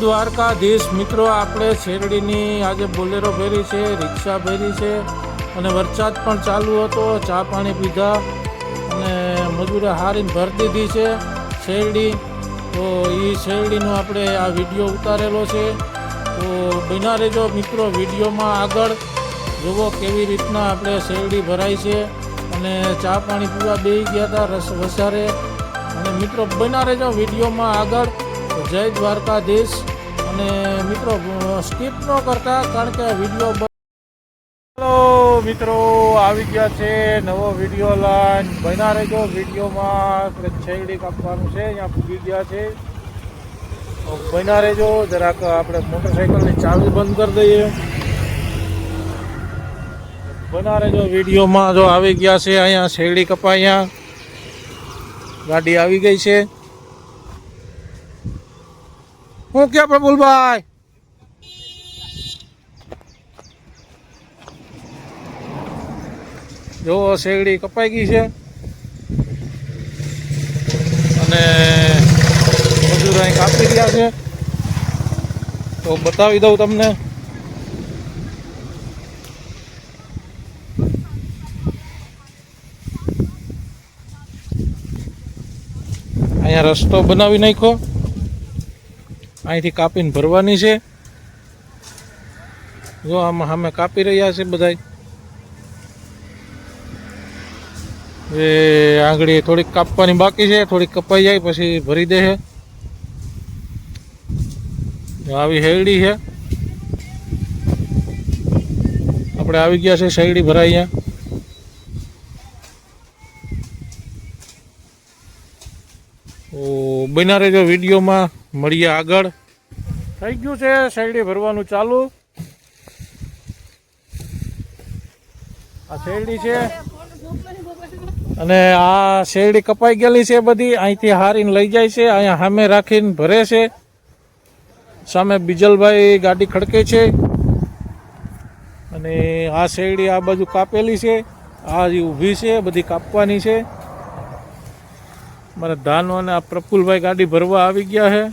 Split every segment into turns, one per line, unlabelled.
દ્વારકાધીશ મિત્રો, આપણે શેરડીની આજે બોલેરો ફેરી છે, રિક્ષા ફેરી છે અને વરસાદ પણ ચાલુ હતો, ચા પાણી પીધા અને મજૂરે હારીને ભર દીધી છે શેરડી. તો એ શેરડીનો આપણે આ વીડિયો ઉતારેલો છે. તો બના રહેજો મિત્રો વિડીયોમાં આગળ. જુઓ કેવી રીતના આપણે શેરડી ભરાય છે અને ચા પાણી પીવા બે ગયા હતા રસ વસારે. અને મિત્રો બના રહેજો વિડીયોમાં આગળ. જય દ્વારકાધીશ. અને મિત્રો, સ્કીપ ન કરતા, કારણ કે વીડિયો હેલો, મિત્રો, આવી ગયા છે નવો વીડિયો લાઈન બના રહેજો વિડીયોમાં શેરડી કાપવાનું છે, અહીંયા પૂગી ગયા છે. તો બના રહેજો, જરાક આપણે મોટરસાઇકલની ચાવી બંધ કરી દઈએ. બના રહેજો વિડીયોમાં, જો આવી ગયા છે, અહીંયા શેરડી કપાયા. ગાડી આવી ગઈ છે. હું ક્યાં પ્રફુલભાઈ જો શેરડી કપાઈ ગઈ છે. અને મજૂર અહીં કાપી રહ્યા છે. તો બતાવી દઉં તમને. અહીંયા રસ્તો બનાવી નાખ્યો. અહીંથી કાપીને ભરવાની છે. જો આમાં સામે કાપી રહ્યા છે બધાય. એ આંગળી થોડીક કાપવાની બાકી છે, થોડીક કપાઈ જાય પછી ભરી દે છે. આવી શેરડી છે. આપણે આવી ગયા છે શેરડી ભરાઈ અહીંયા. તો બના રહેજો વિડીયોમાં. મળીએ આગળ. થઈ ગયું છે, શેરડી ભરવાનું ચાલુ. આ શેરડી છે. અને આ શેરડી કપાઈ ગયેલી છે બધી. અહીંથી હારીને લઈ જાય છે, અહીંયા સામે રાખીને ભરે છે. સામે બીજલભાઈ ગાડી ખડકે છે. અને આ શેરડી આ બાજુ કાપેલી છે. આ ઊભી છે, બધી કાપવાની છે. મારા ધાનો અને આ પ્રફુલભાઈ ગાડી ભરવા આવી ગયા છે.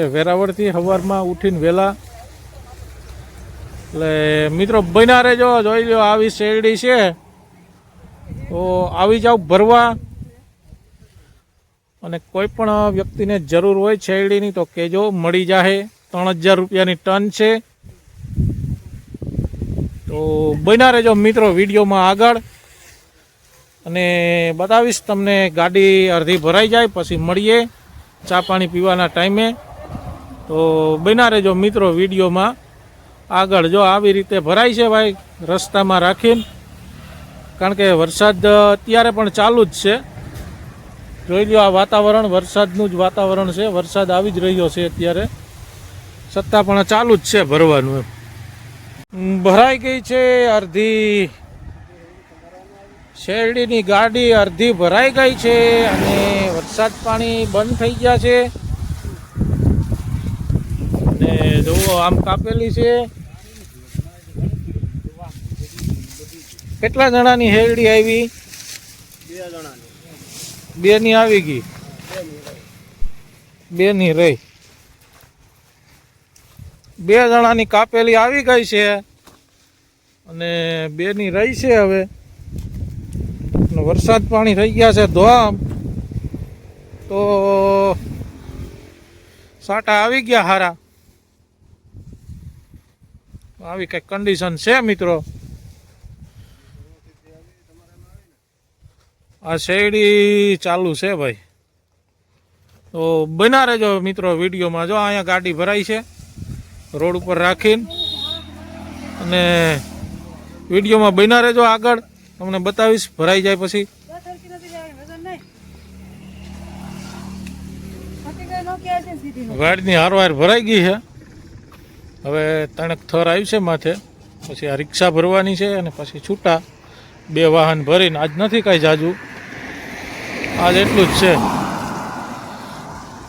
એ વેરાવળથી સવારમાં ઉઠીને વહેલા એટલે મિત્રો બન્યા રહેજો, જોઈ લો આવી શેરડી છે. તો આવી જાવ ભરવા. અને કોઈ પણ વ્યક્તિને જરૂર હોય શેરડીની તો કહેજો, મળી જાહે. ત્રણ હજાર રૂપિયાની ટન છે. તો બન્યા રહેજો મિત્રો વિડીયોમાં આગળ. અને બતાવીશ તમને ગાડી અડધી ભરાઈ જાય, પછી મળીએ ચા પાણી પીવાના ટાઈમે. તો બના રહેજો મિત્રો વિડીયોમાં. આગળ જો આવી રીતે ભરાય છે ભાઈ, રસ્તામાં રાખીને. કારણ કે વરસાદ અત્યારે પણ ચાલુ જ છે. જોઈ લો આ વાતાવરણ, વરસાદનું જ વાતાવરણ છે. વરસાદ આવી જ રહ્યો છે અત્યારે. સત્તા પણ ચાલુ જ છે ભરવાનું એમ. ભરાઈ ગઈ છે અડધી શેરડીની ગાડી અડધી ભરાઈ ગઈ છે અને વરસાદ પાણી બંધ થઈ ગયા છે. અને જુઓ, આમ કાપેલી છે. કેટલા જણાની શેરડી આવી? બે ની આવી ગઈ. બે ની રહી. બે જણાની કાપેલી આવી ગઈ છે અને બે ની રહી છે હવે. વરસાદ પાણી થઈ ગયા છે ધોમ તો સાટા આવી ગયા હારા. આવી કઈ કન્ડિશન છે મિત્રો. આ શેરડી ચાલુ છે ભાઈ. તો બના રહેજો મિત્રો વિડીયોમાં. જો અહીંયા ગાડી ભરાઈ છે, રોડ ઉપર રાખીને. અને વિડીયોમાં બના રહેજો આગળ. તમને બતાવીશ ભરાઈ જાય પછી. ગાડીની હારવાર ભરાઈ ગઈ છે. હવે તણક થર આવ્યું છે માથે. પછી આ રિક્ષા ભરવાની છે અને પછી છૂટા. બે વાહન ભરીને આજ નથી કાંઈ જાજુ. આજ એટલું જ છે.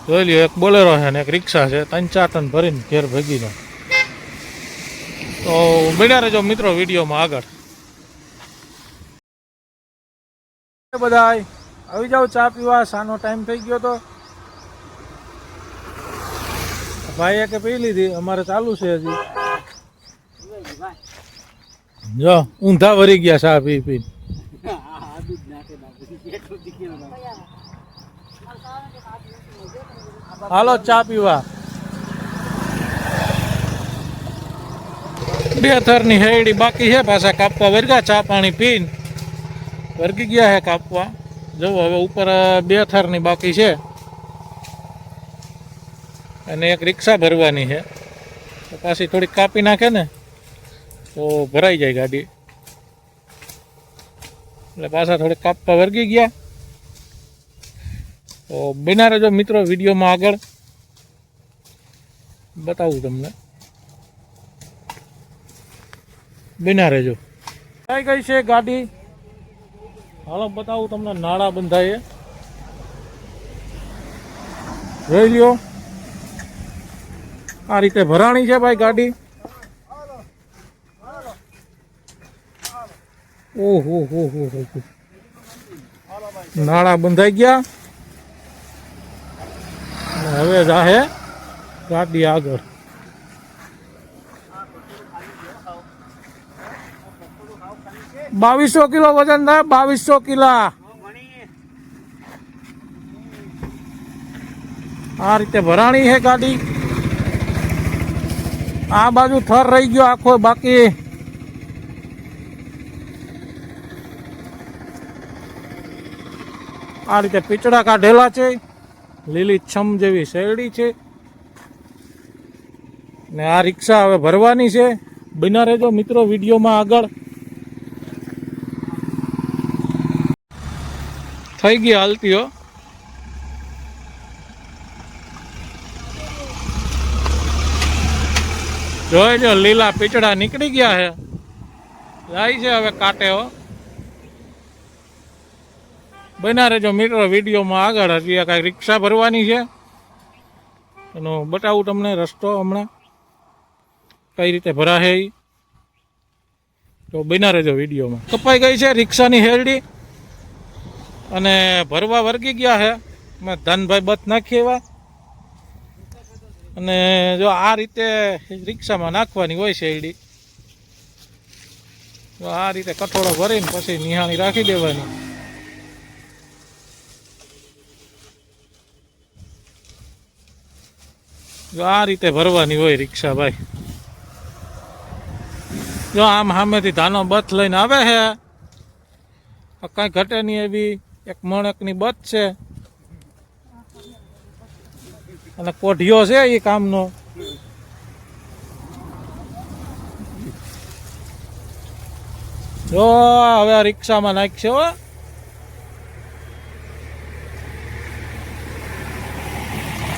જોઈ લ્યો એક બોલેરો છે ને એક રિક્ષા છે. ત્રણ ચાર ટન ભરીને ઘેર ભેગીનો તો મળ્યા રહેજો મિત્રો વિડીયોમાં આગળ. બધાય. આવી જાઓ, ચા પીવા. સાનો ટાઈમ થઈ ગયો તો. ભાઈએ કે પી લીધી? અમારે ચાલુ છે હજી. જો, ઊંધા વરી ગયા ચા પી પી હાલો, ચા પીવા. બે થરની હેડી બાકી છે, પાછા કાપવા વર્ગા ચા પાણી પીને. વર્ગી ગયા છે કાપવા. જુઓ હવે ઉપર બે થરની બાકી છે. અને એક રિક્ષા ભરવાની છે. પાછી થોડીક કાપી નાખે ને, તો ભરાઈ જાય ગાડી. એટલે પાછા થોડીક કાપવા વર્ગી ગયા. તો બના રહેજો મિત્રો વિડીયોમાં આગળ બતાવું તમને. બના રહેજો કઈ કઈ છે ગાડી? હાલો, બતાવું તમને નાળા બંધાય જોઈ લ્યો. આ રીતે ભરાણી છે ભાઈ ગાડી. ઓહો, હો હો હો. નાળા બંધાઈ ગયા. હવે જાહે ગાડી આગળ. બાવીસો કિલો વજન થાય, બાવીસો કિલા. આ રીતે ભરાણી છે ગાડી. આ બાજુ થર રહી ગયો આખો, બાકી આ રીતે પીચડા કાઢેલા છે. લીલી છમ જેવી શેરડી છે. ને આ રિક્ષા હવે ભરવાની છે. બના રહેજો મિત્રો વિડીયોમાં આગળ. થઈ ગઈ હાલતી, હો. જોઈ જો લીલા પીચડા નીકળી ગયા છે. જાય છે હવે કાટે બના રહેજો મિત્રો, વિડીયોમાં આગળ. હજી આ કાંઈ રિક્ષા ભરવાની છે. એનો બતાવું તમને રસ્તો હમણાં. કઈ રીતે ભરાશે એ તો બના રહેજો વિડીયોમાં. કપાઈ ગઈ છે રિક્ષાની હેરડી. અને ભરવા વર્ગી ગયા છે મેં ધનભાઈ બત નાખી એવા. અને જો આ રીતે રિક્ષામાં નાખવાની હોય શેરડી જો આ રીતે કઠોળો ભરીને પછી નિહાણી રાખી દેવાની. જો આ રીતે ભરવાની હોય રિક્ષા ભાઈ. જો આમ સામેથી ધાનો બથ લઈને આવે છે કાંઈ ઘટે નહીં એવી. એક મણકની બત છે. અને કોઢિયો છે એ કામનો. જો, હવે રિક્ષામાં નાખશે હો.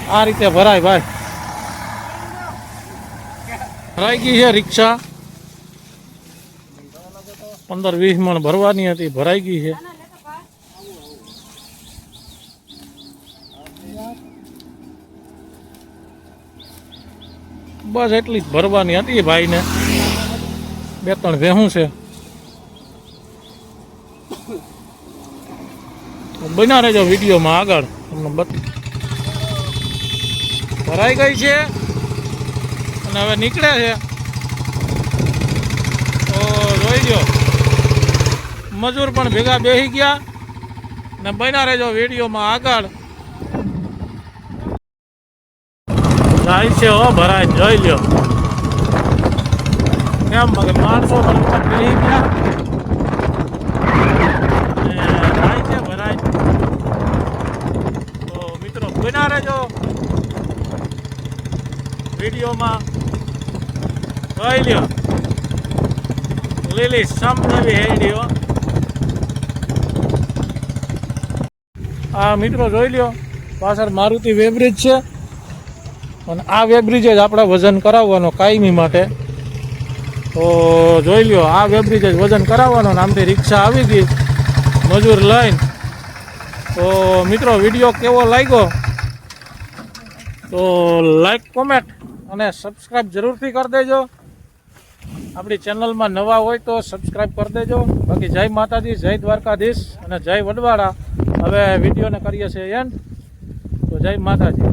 આ રીતે ભરાય ભાઈ. ભરાઈ ગઈ છે રિક્ષા. પંદર વીસ મણ ભરવાની હતી, ભરાઈ ગઈ છે. બસ એટલી જ ભરવાની હતી ભાઈને. બે ત્રણ ભેહું છે. બના રહેજો વિડીયોમાં આગળ. તમને ભરાઈ ગઈ છે. અને હવે નીકળે છે. તો જોઈ ગયો મજૂર પણ ભેગા બેસી ગયા. ને બના રહેજો વિડીયોમાં આગળ. જાય છે હો ભરાય, જોઈ લ્યો. કેમ મગર માણસો પણ ગયા? ને છે, ભરાય. તો મિત્રો બના રહેજો. વિડીયોમાં જોઈ લ્યો. લીલી સમ જેવી હેડીઓ આ મિત્રો જોઈ લ્યો. પાછળ મારુતિ વેબ્રિજ છે. અને આ વેબ્રિજ જ આપણે વજન કરાવવાનો કાયમી માટે. તો જોઈ લ્યો, આ વેબ્રિજ જ વજન કરાવવાનો ને આમથી રિક્ષા આવી ગઈ, મજૂર લઈને. તો મિત્રો, વીડિયો કેવો લાગ્યો? તો લાઈક કોમેન્ટ અને સબસ્ક્રાઈબ જરૂરથી કરી દેજો. આપણી ચેનલમાં નવા હોય તો સબસ્ક્રાઈબ કરી દેજો. બાકી જય માતાજી, જય દ્વારકાધીશ અને જય વડવાડા હવે વિડીયોને કરીએ છીએ એન્ડ તો જય માતાજી.